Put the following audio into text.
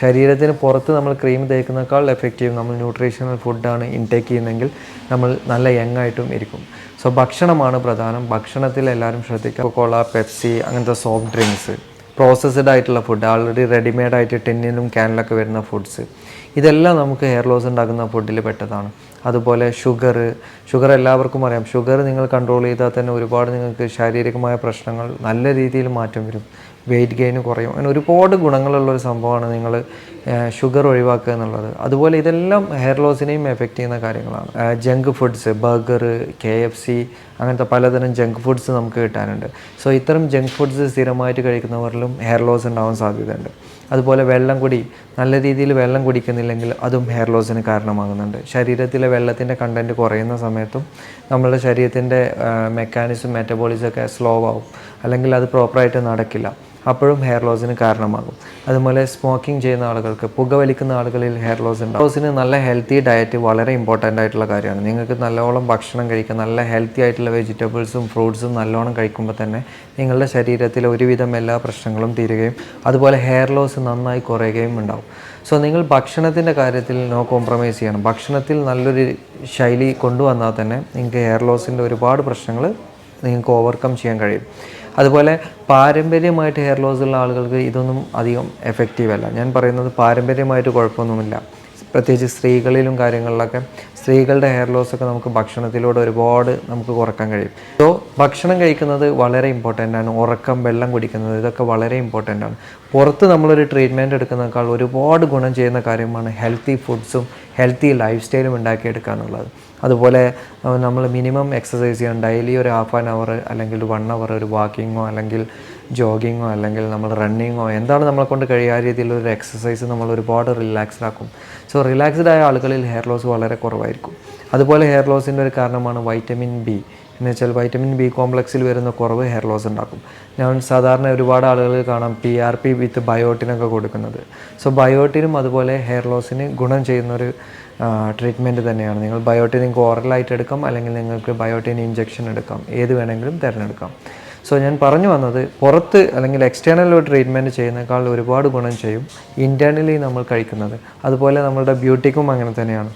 ശരീരത്തിന് പുറത്ത് നമ്മൾ ക്രീം തേക്കുന്നേക്കാൾ എഫക്റ്റീവ് നമ്മൾ ന്യൂട്രീഷണൽ ഫുഡാണ് ഇൻടേക്ക് ചെയ്യുന്നതെങ്കിൽ നമ്മൾ നല്ല യങ് ആയിട്ടും ഇരിക്കും. സോ ഭക്ഷണമാണ് പ്രധാനം. ഭക്ഷണത്തിൽ എല്ലാവരും ശ്രദ്ധിക്കുക. കോള പെപ്സി അങ്ങനത്തെ സോഫ്റ്റ് ഡ്രിങ്ക്സ് പ്രോസസ്ഡ് ആയിട്ടുള്ള ഫുഡ് ആൾറെഡി റെഡിമെയ്ഡ് ആയിട്ട് ടിന്നിലും ക്യാനിലൊക്കെ വരുന്ന ഫുഡ്സ് ഇതെല്ലാം നമുക്ക് ഹെയർ ലോസ് ഉണ്ടാക്കുന്ന ഫുഡിൽ പെട്ടതാണ്. അതുപോലെ ഷുഗർ ഷുഗർ എല്ലാവർക്കും അറിയാം. ഷുഗർ നിങ്ങൾ കൺട്രോൾ ചെയ്താൽ തന്നെ ഒരുപാട് നിങ്ങൾക്ക് ശാരീരികമായ പ്രശ്നങ്ങൾ നല്ല രീതിയിൽ മാറ്റം വരും. വെയിറ്റ് ഗെയിന് കുറയും. അങ്ങനെ ഒരുപാട് ഗുണങ്ങളുള്ള ഒരു സംഭവമാണ് നിങ്ങൾ ഷുഗർ ഒഴിവാക്കുക എന്നുള്ളത്. അതുപോലെ ഇതെല്ലാം ഹെയർ ലോസിനെയും എഫക്റ്റ് ചെയ്യുന്ന കാര്യങ്ങളാണ്. Junk foods burger K F C അങ്ങനത്തെ പലതരം ജങ്ക് ഫുഡ്സ് നമുക്ക് കിട്ടാനുണ്ട്. സോ ഇത്തരം ജങ്ക് ഫുഡ്സ് സ്ഥിരമായിട്ട് കഴിക്കുന്നവരിലും ഹെയർ ലോസ് ഉണ്ടാവാൻ സാധ്യതയുണ്ട്. അതുപോലെ വെള്ളം കുടി നല്ല രീതിയിൽ വെള്ളം കുടിക്കുന്നില്ലെങ്കിൽ അതും ഹെയർ ലോസിന് കാരണമാകുന്നുണ്ട്. ശരീരത്തിലെ വെള്ളത്തിന്റെ കണ്ടന്റ് കുറയുന്ന സമയത്തും നമ്മളുടെ ശരീരത്തിന്റെ മെക്കാനിസം മെറ്റബോളിസം ഒക്കെ സ്ലോ ആവും. അല്ലെങ്കിൽ അത് പ്രോപ്പറായിട്ട് നടക്കില്ല. അപ്പോഴും ഹെയർ ലോസിന് കാരണമാകും. അതുപോലെ സ്മോക്കിംഗ് ചെയ്യുന്ന ആളുകൾക്ക് പുകവലിക്കുന്ന ആളുകളിൽ ഹെയർ ലോസ് ഉണ്ട് ലോസിന് നല്ല ഹെൽത്തി ഡയറ്റ് വളരെ ഇമ്പോർട്ടന്റ് ആയിട്ടുള്ള കാര്യമാണ്. നിങ്ങൾക്ക് നല്ലോണം ഭക്ഷണം കഴിക്കുക നല്ല ഹെൽത്തി ആയിട്ടുള്ള വെജിറ്റബിൾസും ഫ്രൂട്ട്സും നല്ലോണം കഴിക്കുമ്പോൾ തന്നെ നിങ്ങളുടെ ശരീരത്തിലെ ഒരുവിധം എല്ലാ പ്രശ്നങ്ങളും തീരുകയും അതുപോലെ ഹെയർ ലോസ് നന്നായി കുറയുകയും ഉണ്ടാവും സോ നിങ്ങൾ ഭക്ഷണത്തിന്റെ കാര്യത്തിൽ നോ കോംപ്രമൈസ് ചെയ്യണം. ഭക്ഷണത്തിൽ നല്ലൊരു ശൈലി കൊണ്ടുവന്നാൽ തന്നെ നിങ്ങൾക്ക് ഹെയർ ലോസിന്റെ ഒരുപാട് പ്രശ്നങ്ങൾ നിങ്ങൾക്ക് ഓവർകം ചെയ്യാൻ കഴിയും. അതുപോലെ പാരമ്പര്യമായിട്ട് ഹെയർ ലോസ് ഉള്ള ആളുകൾക്ക് ഇതൊന്നും അധികം എഫക്റ്റീവ് അല്ല. ഞാൻ പറയുന്നത് പാരമ്പര്യമായിട്ട് കുഴപ്പമൊന്നുമില്ല. പ്രത്യേകിച്ച് സ്ത്രീകളിലും കാര്യങ്ങളിലൊക്കെ സ്ത്രീകളുടെ ഹെയർ ലോസ് ഒക്കെ നമുക്ക് ഭക്ഷണത്തിലൂടെ ഒരുപാട് നമുക്ക് കുറയ്ക്കാൻ കഴിയും. സോ ഭക്ഷണം കഴിക്കുന്നത് വളരെ ഇമ്പോർട്ടന്റ് ആണ്. ഉറക്കം വെള്ളം കുടിക്കുന്നത് ഇതൊക്കെ വളരെ ഇമ്പോർട്ടന്റ് ആണ്. പുറത്ത് നമ്മളൊരു ട്രീറ്റ്മെന്റ് എടുക്കുന്നതിനേക്കാൾ ഒരുപാട് ഗുണം ചെയ്യുന്ന കാര്യമാണ് ഹെൽത്തി ഫുഡ്സും ഹെൽത്തി ലൈഫ് സ്റ്റൈലും ഉണ്ടാക്കിയെടുക്കുക എന്നുള്ളത് അതുപോലെ നമ്മൾ മിനിമം എക്സസൈസ് ചെയ്യണം. ഡെയിലി ഒരു ഹാഫ് ആൻ അവർ അല്ലെങ്കിൽ വൺ അവർ ഒരു വാക്കിങ്ങോ അല്ലെങ്കിൽ ജോഗിങ്ങോ അല്ലെങ്കിൽ നമ്മൾ റണ്ണിങ്ങോ എന്താണ് നമ്മളെ കൊണ്ട് കഴിയാ രീതിയിലുള്ള ഒരു എക്സസൈസ് നമ്മൾ ഒരുപാട് റിലാക്സ്ഡ് ആക്കും. സോ റിലാക്സ്ഡ് ആയ ആളുകളിൽ ഹെയർ ലോസ് വളരെ കുറവായിരിക്കും. അതുപോലെ ഹെയർ ലോസിന്റെ ഒരു കാരണമാണ് വൈറ്റമിൻ ബി എന്ന് വെച്ചാൽ വൈറ്റമിൻ ബി കോംപ്ലക്സിൽ വരുന്ന കുറവ് ഹെയർ ലോസ് ഉണ്ടാക്കും. ഞാൻ സാധാരണ ഒരുപാട് ആളുകൾ കാണാം പി ആർ പി വിത്ത് ബയോട്ടിനൊക്കെ കൊടുക്കുന്നത്. സോ ബയോട്ടിനും അതുപോലെ ഹെയർ ലോസിന് ഗുണം ചെയ്യുന്നൊരു ട്രീറ്റ്മെന്റ് തന്നെയാണ്. നിങ്ങൾ ബയോട്ടിൻ നിങ്ങൾക്ക് ഓറലായിട്ട് എടുക്കാം അല്ലെങ്കിൽ നിങ്ങൾക്ക് ബയോട്ടിൻ ഇഞ്ചെക്ഷൻ എടുക്കാം. ഏത് വേണമെങ്കിലും തിരഞ്ഞെടുക്കാം. സോ ഞാൻ പറഞ്ഞു വന്നത് പുറത്ത് അല്ലെങ്കിൽ എക്സ്റ്റേണൽ ട്രീറ്റ്മെന്റ് ചെയ്യുന്നേക്കാൾ ഒരുപാട് ഗുണം ചെയ്യും ഇന്റേർണലി നമ്മൾ കഴിക്കുന്നത്. അതുപോലെ നമ്മളുടെ ബ്യൂട്ടിക്കും അങ്ങനെ തന്നെയാണ്.